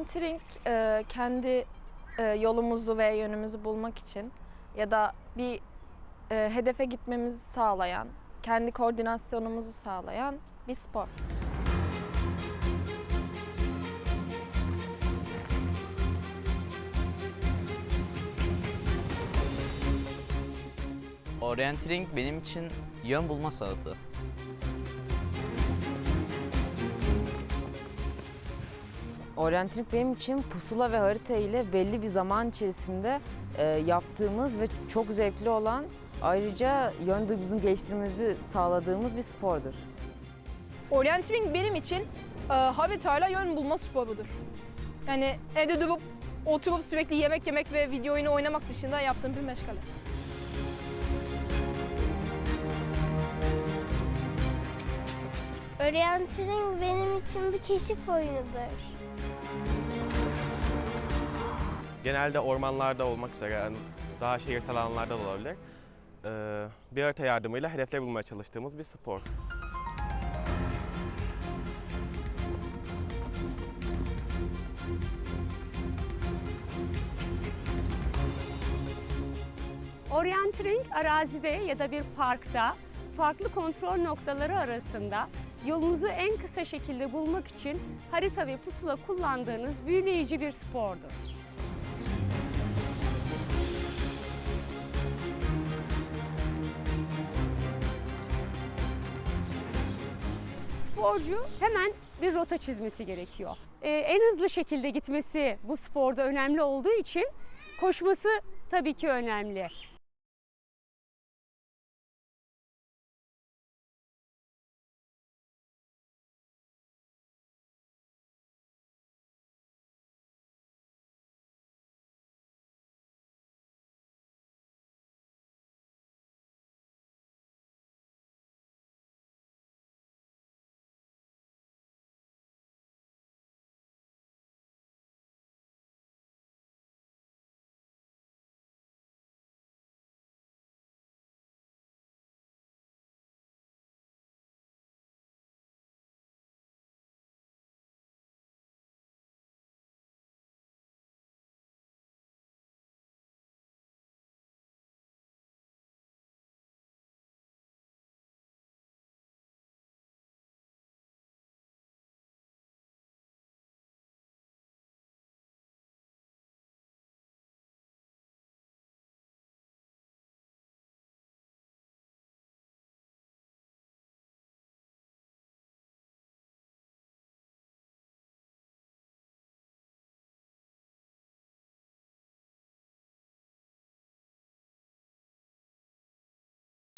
Orienteering e, kendi e, yolumuzu ve yönümüzü bulmak için ya da bir e, hedefe gitmemizi sağlayan, kendi koordinasyonumuzu sağlayan bir spor. Orienteering benim için yön bulma sanatı. Orienteering benim için pusula ve harita ile belli bir zaman içerisinde e, yaptığımız ve çok zevkli olan ayrıca yön duygumuzu geliştirmemizi sağladığımız bir spordur. Orienteering benim için e, haritayla yön bulma sporudur. Yani evde durup oturup sürekli yemek yemek ve video oyunu oynamak dışında yaptığım bir meşgale. Orienteering benim için bir keşif oyunudur. Genelde ormanlarda olmak üzere yani daha şehirsel alanlarda da olabilir. Ee, bir harita yardımıyla hedefler bulmaya çalıştığımız bir spor. Orienteering arazide ya da bir parkta farklı kontrol noktaları arasında yolunuzu en kısa şekilde bulmak için harita ve pusula kullandığınız büyüleyici bir spordur. Sporcu hemen bir rota çizmesi gerekiyor. Ee, en hızlı şekilde gitmesi bu sporda önemli olduğu için koşması tabii ki önemli.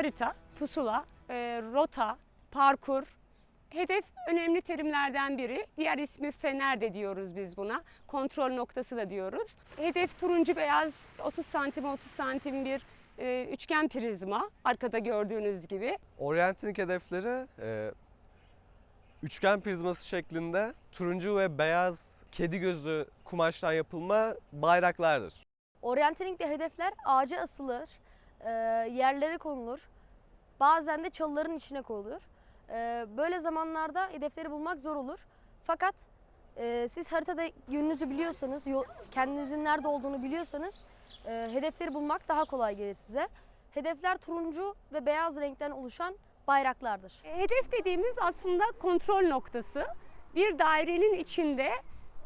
Harita, pusula, e, rota, parkur, hedef önemli terimlerden biri. Diğer ismi fener de diyoruz biz buna. Kontrol noktası da diyoruz. Hedef turuncu beyaz 30 santim 30 santim bir e, üçgen prizma arkada gördüğünüz gibi. Orienting hedefleri e, üçgen prizması şeklinde turuncu ve beyaz kedi gözü kumaştan yapılma bayraklardır. Orienteering'de hedefler ağaca asılır, e, yerlere konulur. Bazen de çalıların içine konulur. E, böyle zamanlarda hedefleri bulmak zor olur. Fakat e, siz haritada yönünüzü biliyorsanız, yol- kendinizin nerede olduğunu biliyorsanız e, hedefleri bulmak daha kolay gelir size. Hedefler turuncu ve beyaz renkten oluşan bayraklardır. E, Hedef dediğimiz aslında kontrol noktası. Bir dairenin içinde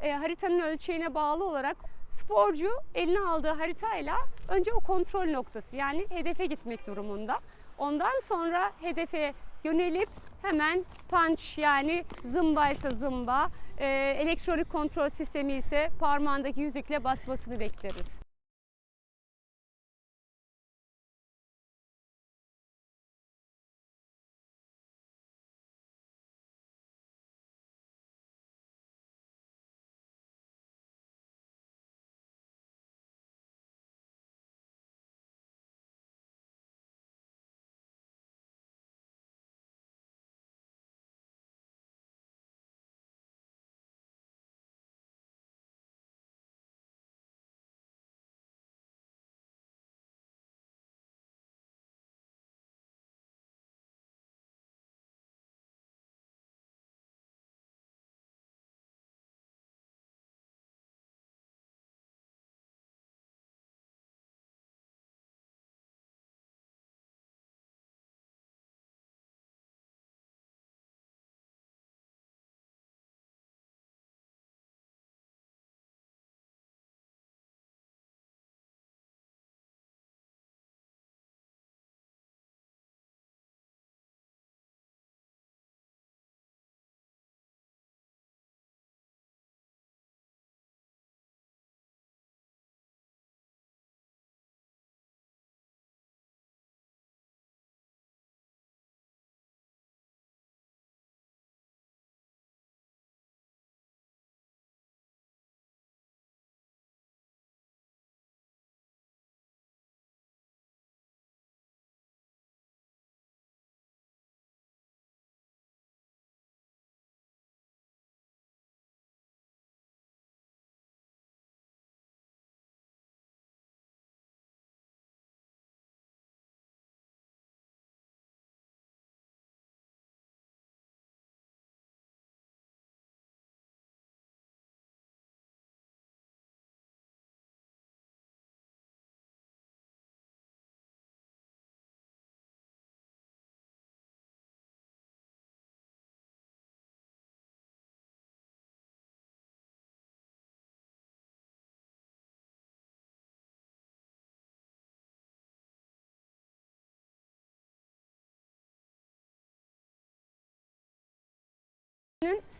e, haritanın ölçeğine bağlı olarak sporcu eline aldığı haritayla önce o kontrol noktası yani hedefe gitmek durumunda. Ondan sonra hedefe yönelip hemen punch yani zımba ise zımba, elektronik kontrol sistemi ise parmağındaki yüzükle basmasını bekleriz.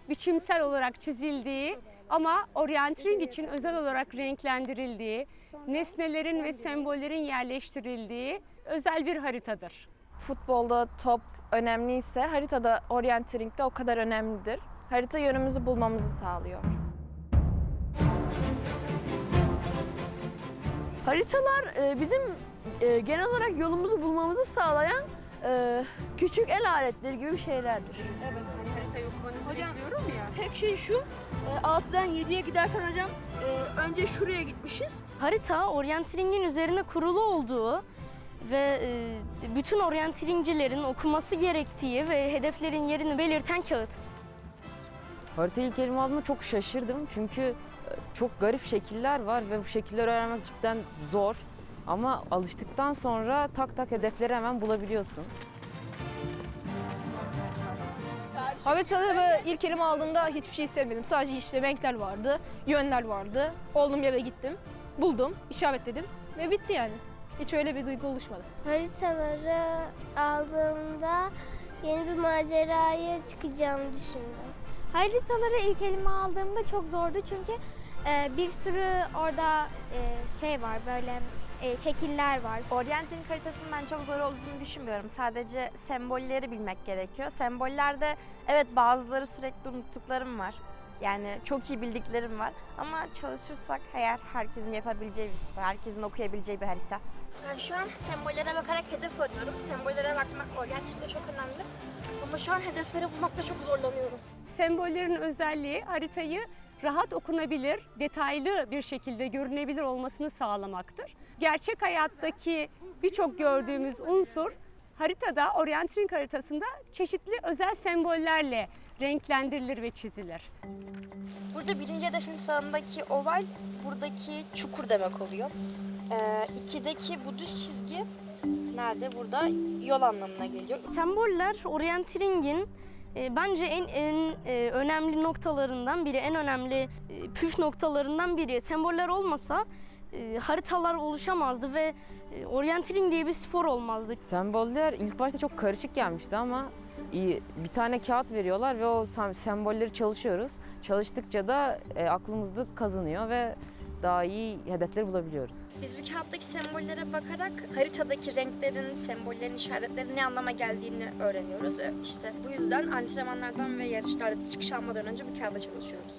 Biçimsel olarak çizildiği ama orientering için özel olarak renklendirildiği, nesnelerin ve sembollerin yerleştirildiği özel bir haritadır. Futbolda top önemliyse haritada orienteering de o kadar önemlidir. Harita yönümüzü bulmamızı sağlıyor. Haritalar e, bizim e, genel olarak yolumuzu bulmamızı sağlayan e, küçük el aletleri gibi şeylerdir. Tek şey şu, e, 6'dan 7'ye giderken hocam e, önce şuraya gitmişiz. Harita oryanteringin üzerine kurulu olduğu ve e, bütün oryanteringcilerin okuması gerektiği ve hedeflerin yerini belirten kağıt. Haritayı ilk elime aldığımda çok şaşırdım çünkü e, çok garip şekiller var ve bu şekilleri öğrenmek cidden zor. Ama alıştıktan sonra tak tak hedefleri hemen bulabiliyorsun. Haritayı ve ilk elime aldığımda hiçbir şey hissetmedim. Sadece işte renkler vardı, yönler vardı. Olduğum yere gittim, buldum, işaretledim ve bitti yani. Hiç öyle bir duygu oluşmadı. Haritaları aldığımda yeni bir maceraya çıkacağımı düşündüm. Haritaları ilk elime aldığımda çok zordu çünkü e, bir sürü orada e, şey var böyle e, şekiller var. Orienting haritasının ben çok zor olduğunu düşünmüyorum. Sadece sembolleri bilmek gerekiyor. Sembollerde evet bazıları sürekli unuttuklarım var. Yani çok iyi bildiklerim var. Ama çalışırsak eğer herkesin yapabileceği bir spor, herkesin okuyabileceği bir harita. Ben şu an sembollere bakarak hedef arıyorum. Sembollere bakmak oryanteringde çok önemli. Ama şu an hedefleri bulmakta çok zorlanıyorum. Sembollerin özelliği haritayı rahat okunabilir, detaylı bir şekilde görünebilir olmasını sağlamaktır. Gerçek hayattaki birçok gördüğümüz unsur haritada, orientering haritasında çeşitli özel sembollerle renklendirilir ve çizilir. Burada birinci hedefin sağındaki oval buradaki çukur demek oluyor. Ee, ikideki bu düz çizgi nerede? Burada yol anlamına geliyor. Semboller oryanteringin e, bence en en e, önemli noktalarından biri, en önemli e, püf noktalarından biri. Semboller olmasa e, haritalar oluşamazdı ve e, orientering diye bir spor olmazdı. Semboller ilk başta çok karışık gelmişti ama bir tane kağıt veriyorlar ve o sem- sembolleri çalışıyoruz. Çalıştıkça da aklımızda kazınıyor ve daha iyi hedefleri bulabiliyoruz. Biz bu kağıttaki sembollere bakarak haritadaki renklerin, sembollerin, işaretlerin ne anlama geldiğini öğreniyoruz. Ve İşte bu yüzden antrenmanlardan ve yarışlarda çıkış almadan önce bu kağıda çalışıyoruz.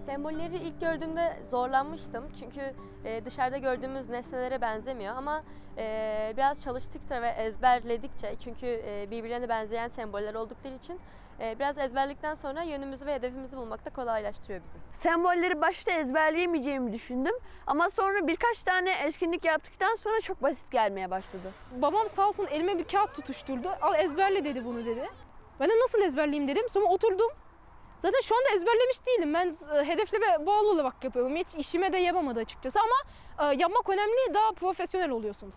Sembolleri ilk gördüğümde zorlanmıştım çünkü e, dışarıda gördüğümüz nesnelere benzemiyor ama e, biraz çalıştıkça ve ezberledikçe çünkü e, birbirlerine benzeyen semboller oldukları için biraz ezberledikten sonra yönümüzü ve hedefimizi bulmakta kolaylaştırıyor bizi. Sembolleri başta ezberleyemeyeceğimi düşündüm ama sonra birkaç tane etkinlik yaptıktan sonra çok basit gelmeye başladı. Babam sağ olsun elime bir kağıt tutuşturdu. Al ezberle dedi bunu dedi. Ben de nasıl ezberleyeyim dedim. Sonra oturdum. Zaten şu anda ezberlemiş değilim. Ben e, hedeflere bağlı olarak yapıyorum. Hiç işime de yapamadı açıkçası ama e, yapmak önemli. Daha profesyonel oluyorsunuz.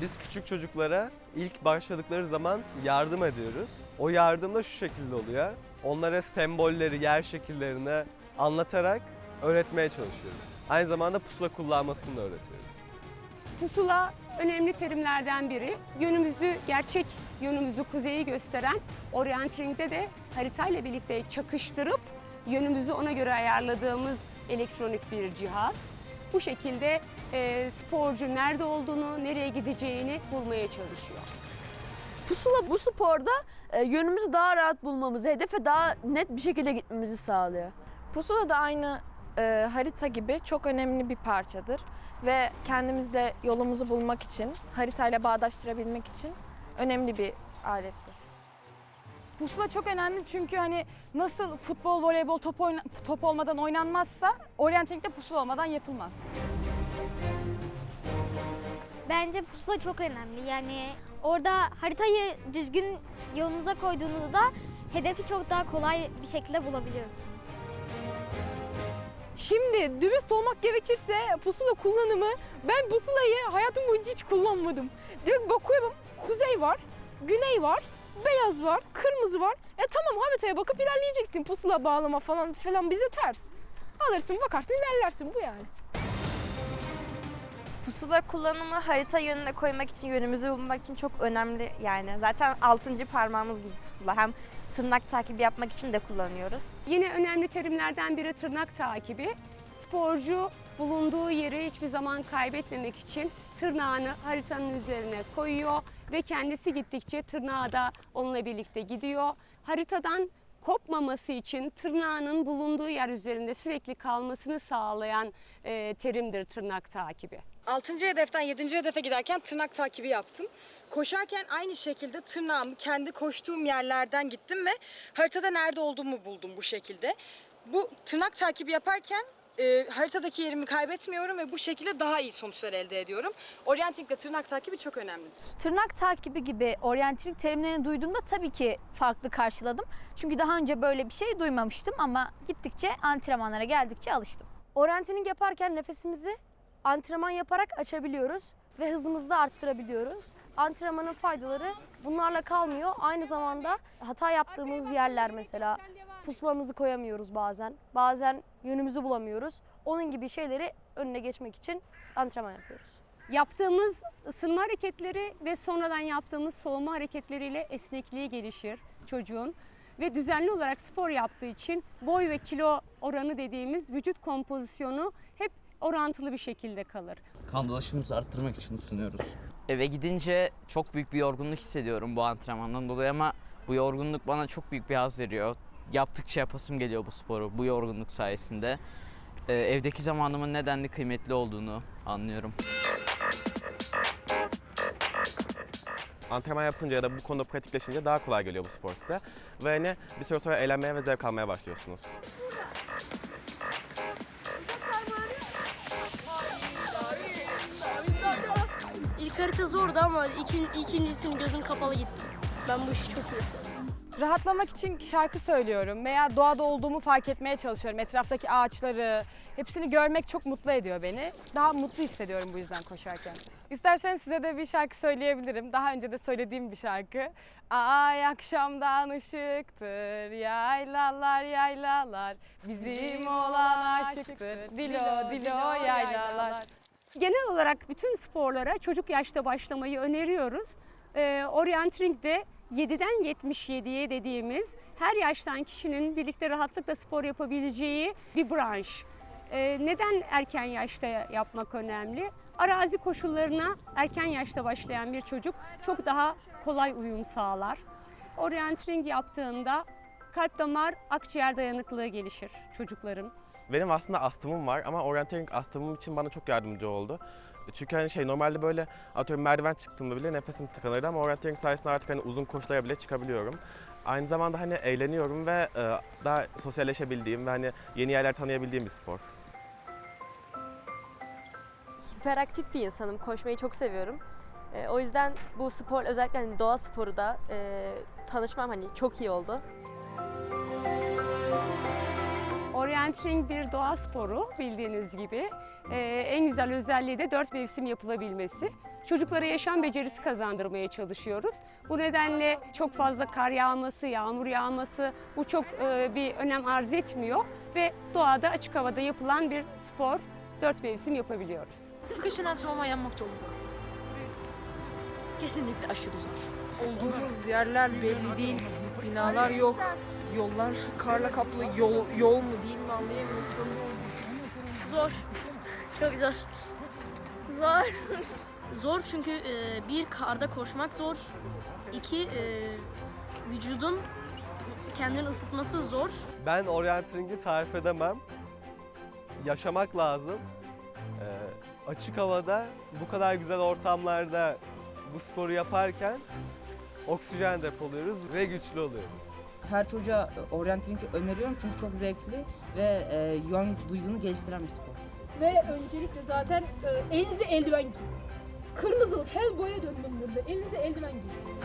Biz küçük çocuklara ilk başladıkları zaman yardım ediyoruz. O yardım da şu şekilde oluyor. Onlara sembolleri, yer şekillerini anlatarak öğretmeye çalışıyoruz. Aynı zamanda pusula kullanmasını da öğretiyoruz. Pusula önemli terimlerden biri. Yönümüzü, gerçek yönümüzü kuzeyi gösteren orientering'de de haritayla birlikte çakıştırıp yönümüzü ona göre ayarladığımız elektronik bir cihaz. Bu şekilde e, sporcu nerede olduğunu, nereye gideceğini bulmaya çalışıyor. Pusula bu sporda e, yönümüzü daha rahat bulmamızı, hedefe daha net bir şekilde gitmemizi sağlıyor. Pusula da aynı e, harita gibi çok önemli bir parçadır ve kendimizde yolumuzu bulmak için, haritayla bağdaştırabilmek için önemli bir alettir. Pusula çok önemli çünkü hani nasıl futbol, voleybol top, oyna- top olmadan oynanmazsa oryantelikte pusula olmadan yapılmaz. Bence pusula çok önemli. Yani orada haritayı düzgün yolunuza koyduğunuzda hedefi çok daha kolay bir şekilde bulabiliyorsunuz. Şimdi dürüst olmak gerekirse pusula kullanımı ben pusulayı hayatım boyunca hiç kullanmadım. Direkt bakıyorum kuzey var, güney var, beyaz var, kırmızı var. E tamam haritaya bakıp ilerleyeceksin pusula bağlama falan filan bize ters. Alırsın bakarsın ilerlersin bu yani. Pusula kullanımı harita yönüne koymak için, yönümüzü bulmak için çok önemli yani. Zaten altıncı parmağımız gibi pusula. Hem tırnak takibi yapmak için de kullanıyoruz. Yine önemli terimlerden biri tırnak takibi. Sporcu bulunduğu yeri hiçbir zaman kaybetmemek için tırnağını haritanın üzerine koyuyor ve kendisi gittikçe tırnağı da onunla birlikte gidiyor. Haritadan kopmaması için tırnağının bulunduğu yer üzerinde sürekli kalmasını sağlayan e, terimdir tırnak takibi. 6. hedeften 7. hedefe giderken tırnak takibi yaptım. Koşarken aynı şekilde tırnağımı kendi koştuğum yerlerden gittim ve haritada nerede olduğumu buldum bu şekilde. Bu tırnak takibi yaparken e, haritadaki yerimi kaybetmiyorum ve bu şekilde daha iyi sonuçlar elde ediyorum. Orienting'de tırnak takibi çok önemlidir. Tırnak takibi gibi oryantilik terimlerini duyduğumda tabii ki farklı karşıladım. Çünkü daha önce böyle bir şey duymamıştım ama gittikçe antrenmanlara geldikçe alıştım. Orienteering yaparken nefesimizi antrenman yaparak açabiliyoruz ve hızımızı da arttırabiliyoruz. Antrenmanın faydaları bunlarla kalmıyor. Aynı zamanda hata yaptığımız yerler mesela pusulamızı koyamıyoruz bazen. Bazen yönümüzü bulamıyoruz. Onun gibi şeyleri önüne geçmek için antrenman yapıyoruz. Yaptığımız ısınma hareketleri ve sonradan yaptığımız soğuma hareketleriyle esnekliği gelişir çocuğun ve düzenli olarak spor yaptığı için boy ve kilo oranı dediğimiz vücut kompozisyonu hep orantılı bir şekilde kalır. Kan dolaşımımızı arttırmak için ısınıyoruz. Eve gidince çok büyük bir yorgunluk hissediyorum bu antrenmandan dolayı ama bu yorgunluk bana çok büyük bir haz veriyor. Yaptıkça yapasım geliyor bu sporu bu yorgunluk sayesinde. Ee, evdeki zamanımın nedenli kıymetli olduğunu anlıyorum. Antrenman yapınca ya da bu konuda pratikleşince daha kolay geliyor bu spor size. Ve hani bir süre sonra eğlenmeye ve zevk almaya başlıyorsunuz. İlk harita zordu ama ikin, ikincisini gözüm kapalı gittim. Ben bu işi çok iyi Rahatlamak için şarkı söylüyorum veya doğada olduğumu fark etmeye çalışıyorum. Etraftaki ağaçları, hepsini görmek çok mutlu ediyor beni. Daha mutlu hissediyorum bu yüzden koşarken. İsterseniz size de bir şarkı söyleyebilirim. Daha önce de söylediğim bir şarkı. Ay akşamdan ışıktır, yaylalar yaylalar, bizim olan aşıktır, dilo dilo yaylalar. Genel olarak bütün sporlara çocuk yaşta başlamayı öneriyoruz. Ee, Orienteering de 7'den 77'ye dediğimiz her yaştan kişinin birlikte rahatlıkla spor yapabileceği bir branş. Ee, neden erken yaşta yapmak önemli? Arazi koşullarına erken yaşta başlayan bir çocuk çok daha kolay uyum sağlar. Orienteering yaptığında kalp damar akciğer dayanıklılığı gelişir çocukların. Benim aslında astımım var ama orienteering astımım için bana çok yardımcı oldu. Çünkü hani şey normalde böyle atıyorum merdiven çıktığımda bile nefesim tıkanırdı ama orienteering sayesinde artık hani uzun koşulara bile çıkabiliyorum. Aynı zamanda hani eğleniyorum ve e, daha sosyalleşebildiğim ve hani yeni yerler tanıyabildiğim bir spor. Hiperaktif bir insanım. Koşmayı çok seviyorum. Ee, o yüzden bu spor özellikle hani doğa sporu da e, tanışmam hani çok iyi oldu. Orienteering bir doğa sporu bildiğiniz gibi. Ee, en güzel özelliği de dört mevsim yapılabilmesi. Çocuklara yaşam becerisi kazandırmaya çalışıyoruz. Bu nedenle çok fazla kar yağması, yağmur yağması bu çok e, bir önem arz etmiyor ve doğada açık havada yapılan bir spor. Dört mevsim yapabiliyoruz. Kışın antrenman yapmak çok zor. Kesinlikle aşırı zor. Olduğumuz yerler belli değil, binalar yok, yollar karla kaplı, yol, yol mu değil mi anlayamıyorsun. Zor. Çok zor. Zor. zor çünkü e, bir karda koşmak zor. İki e, vücudun kendini ısıtması zor. Ben orienteering'i tarif edemem. Yaşamak lazım. Ee, açık havada bu kadar güzel ortamlarda bu sporu yaparken oksijen depoluyoruz ve güçlü oluyoruz. Her çocuğa oryantiling öneriyorum çünkü çok zevkli ve e, yön duygunu geliştiren bir spor. Ve öncelikle zaten e, elinize eldiven giyin. Kırmızı Hellboy'a döndüm burada. Elinize eldiven giyin.